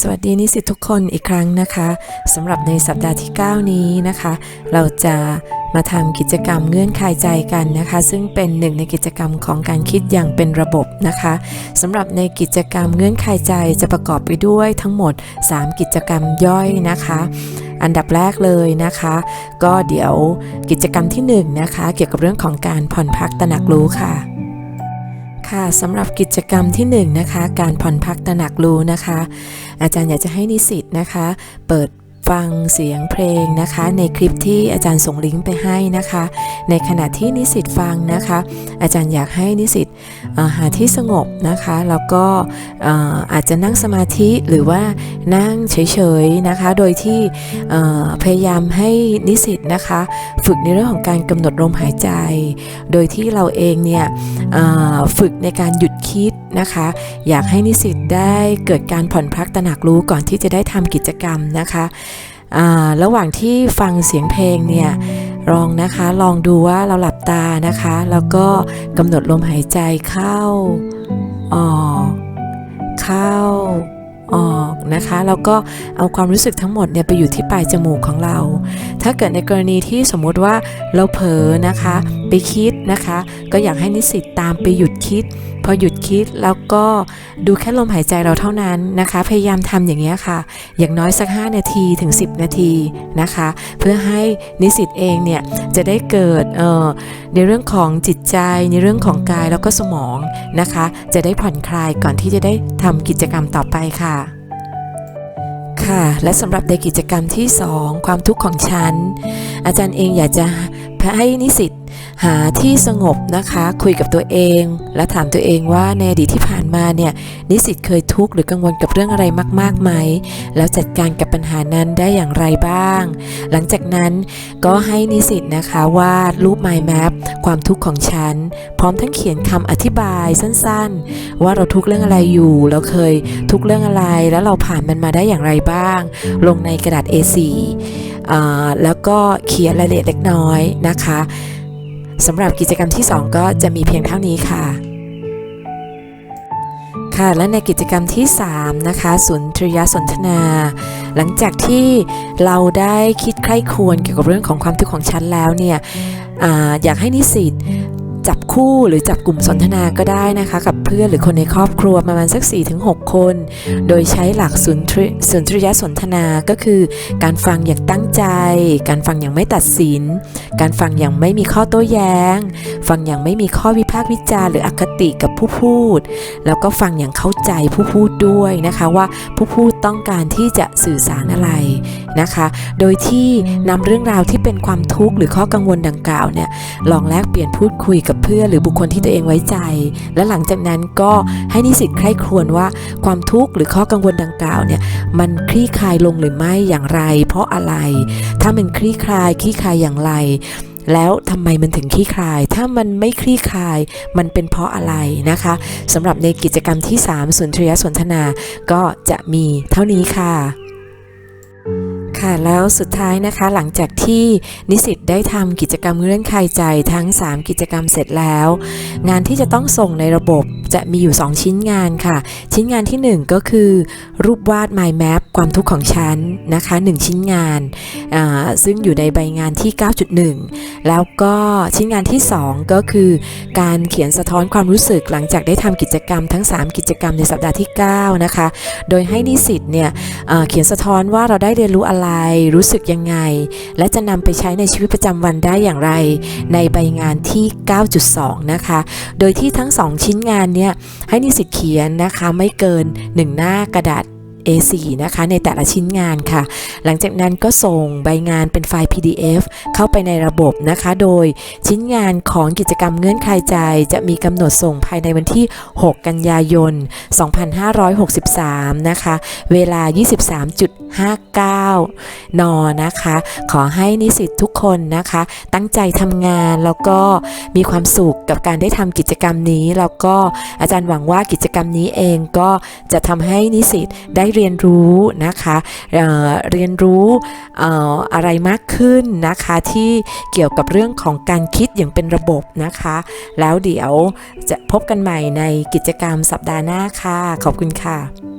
สวัสดีนิสิตทุกคนอีกครั้งนะคะสำหรับในสัปดาห์ที่ 9 นี้นะคะ เราจะมาทำกิจกรรมเงื่อนไขใจกันนะคะ ซึ่งเป็นหนึ่งในกิจกรรมของการคิดอย่างเป็นระบบนะคะสำหรับในกิจกรรมเงื่อนไขใจจะประกอบไปด้วยทั้งหมด 3 กิจกรรมย่อยนะคะ อันดับแรกเลยนะคะ ก็เดี๋ยวกิจกรรมที่1นะคะ เกี่ยวกับเรื่องของการผ่อนพักตระหนักรู้ค่ะ ค่ะสำหรับกิจกรรมที่1นงนะคะการผ่อนพักตระหนักรู้นะคะ อาจารย์อยากจะให้นิสิตนะคะ เปิด ฟังเสียงเพลงนะคะ ในคลิปที่อาจารย์ส่งลิงก์ไปให้นะคะ ในขณะที่นิสิตฟังนะคะ อาจารย์อยากให้นิสิตหาที่สงบนะคะแล้วก็อาจจะนั่งสมาธิหรือว่านั่งเฉยๆนะคะ โดยที่พยายามให้นิสิตนะคะ ฝึกในเรื่องของการกำหนดลมหายใจ โดยที่เราเองเนี่ยฝึกในการหยุดคิด นะคะ อยากให้นิสิตได้เกิดการผ่อนพักตระหนักรู้ก่อนที่จะได้ทำกิจกรรมนะคะระหว่างที่ฟังเสียงเพลงเนี่ยลองนะคะลองดูว่าเราหลับตานะคะ แล้วก็กำหนดลมหายใจเข้าออกเข้า นะคะ แล้วก็เอาความรู้สึกทั้งหมดเนี่ยไปอยู่ที่ปลายจมูกของเรา ถ้าเกิดในกรณีที่สมมุติว่าเราเผลอนะคะไปคิดนะคะ ก็อยากให้นิสิตตามไปหยุดคิด พอหยุดคิดแล้วก็ดูแค่ลมหายใจเราเท่านั้นนะคะ พยายามทำอย่างนี้ยค่ะ อย่างน้อยสัก 5 นาทีถึง 10 นาทีนะคะ เพื่อให้นิสิตเองเนี่ยจะได้เกิดเอ่อในเรื่องของจิตใจในเรื่องของกายแล้วก็สมองนะคะ จะได้ผ่อนคลายก่อนที่จะได้ทำกิจกรรมต่อไปค่ะ ค่ะ และสำหรับในกิจกรรมที่ 2 ความทุกข์ของฉัน อาจารย์เองอยากจะ ให้นิสิตหาที่สงบนะคะ คุยกับตัวเอง และถามตัวเองว่าในอดีตที่ผ่านมาเนี่ยนิสิตเคยทุกข์หรือกังวลกับเรื่องอะไรมากๆไหม แล้วจัดการกับปัญหานั้นได้อย่างไรบ้าง หลังจากนั้นก็ให้นิสิตนะคะวาดรูป mind map ความทุกข์ของฉัน พร้อมทั้งเขียนคำอธิบายสั้นๆ ว่าเราทุกข์เรื่องอะไรอยู่ เราเคยทุกข์เรื่องอะไรแล้วเราผ่านมันมาได้อย่างไรบ้าง ลงในกระดาษ A4 อ่า แล้วก็เขียนรายละเอียดเล็กน้อยนะคะสำหรับกิจกรรมที่ 2 ก็จะมีเพียงเท่านี้ค่ะค่ะและในกิจกรรมที่ 3 นะคะ สุนทรียสนทนา หลังจากที่เราได้คิดใคร่ควรเกี่ยวกับเรื่องของความทุกข์ของฉันแล้วเนี่ยออยากให้นิสิต จับคู่หรือจับกลุ่มสนทนาก็ได้นะคะ กับเพื่อนหรือคนในครอบครัวประมาณสัก 4-6 คน โดยใช้หลักสุนทรสุนทรียสนทนาก็คือ การฟังอย่างตั้งใจ การฟังอย่างไม่ตัดสินการฟังอย่างไม่มีข้อโต้แย้ง ฟังอย่างไม่มีข้อวิพากษ์วิจารณ์หรืออคติกับผู้พูด แล้วก็ฟังอย่างเข้าใจผู้พูดด้วยนะคะว่าผู้พูดต้องการที่จะสื่อสารอะไรนะคะ โดยที่นำเรื่องราวที่เป็นความทุกข์หรือข้อกังวลดังกล่าวเนี่ยลองแลกเปลี่ยนพูดคุยกับเพื่อนหรือบุคคลที่ตัวเองไว้ใจ และหลังจากนั้นก็ให้นิสิตใคร่ครวญว่าความทุกข์หรือข้อกังวลดังกล่าวเนี่ยมันคลี่คลายลงหรือไม่อย่างไร เพราะอะไร ถ้ามันคลี่คลายคลี่คลายอย่างไรแล้วทำไมมันถึงคลี่คลาย ถ้ามันไม่คลี่คลาย มันเป็นเพราะอะไรนะคะสำหรับในกิจกรรมที่ 3สุนทรียสนทนา ก็จะมีเท่านี้ค่ะค่ะแล้วสุดท้ายนะคะหลังจากที่นิสิตได้ทำกิจกรรมเงื่อนไขใจทั้ง 3 กิจกรรมเสร็จแล้ว งานที่จะต้องส่งในระบบจะมีอยู่ 2 ชิ้นงานค่ะ ชิ้นงานที่ 1 ก็คือ รูปวาด mind map ความทุกข์ของฉันนะคะ1ชิ้นงานซึ่งอยู่ในใบงานที่ 9.1 แล้วก็ชิ้นงานที่ 2 ก็คือ การเขียนสะท้อนความรู้สึกหลังจากได้ทำกิจกรรมทั้ง 3 กิจกรรมในสัปดาห์ที่ 9 นะคะ โดยให้นิสิตเนี่ยเเขียนสะท้อนว่าเราได้เรียนรู้อะไรรู้สึกยังไง และจะนำไปใช้ในชีวิตประจำวันได้อย่างไร ในใบงานที่ 9.2 นะคะ โดยที่ทั้ง 2 ชิ้นงานเนี่ยให้นิสิตเขียนนะคะไม่เกิน 1 หน้ากระดาษ A4 นะคะในแต่ละชิ้นงานค่ะ หลังจากนั้นก็ส่งใบงานเป็นไฟล์ PDF เข้าไปในระบบนะคะ โดยชิ้นงานของกิจกรรมเงื่อนไขใจ จะมีกำหนดส่งภายในวันที่ 6 กันยายน 2563 นะคะ เวลา 23.59 น นะคะ ขอให้นิสิตทุกคนนะคะ ตั้งใจทำงานแล้วก็มีความสุขกับการได้ทำกิจกรรมนี้ แล้วก็อาจารย์หวังว่ากิจกรรมนี้เองก็จะทำให้นิสิตได้เรียนรู้นะคะเเรียนรู้ออะไรมากขึ้นนะคะที่เกี่ยวกับเรื่องของการคิดอย่างเป็นระบบนะคะ แล้วเดี๋ยวจะพบกันใหม่ในกิจกรรมสัปดาห์หน้าค่ะ ขอบคุณค่ะ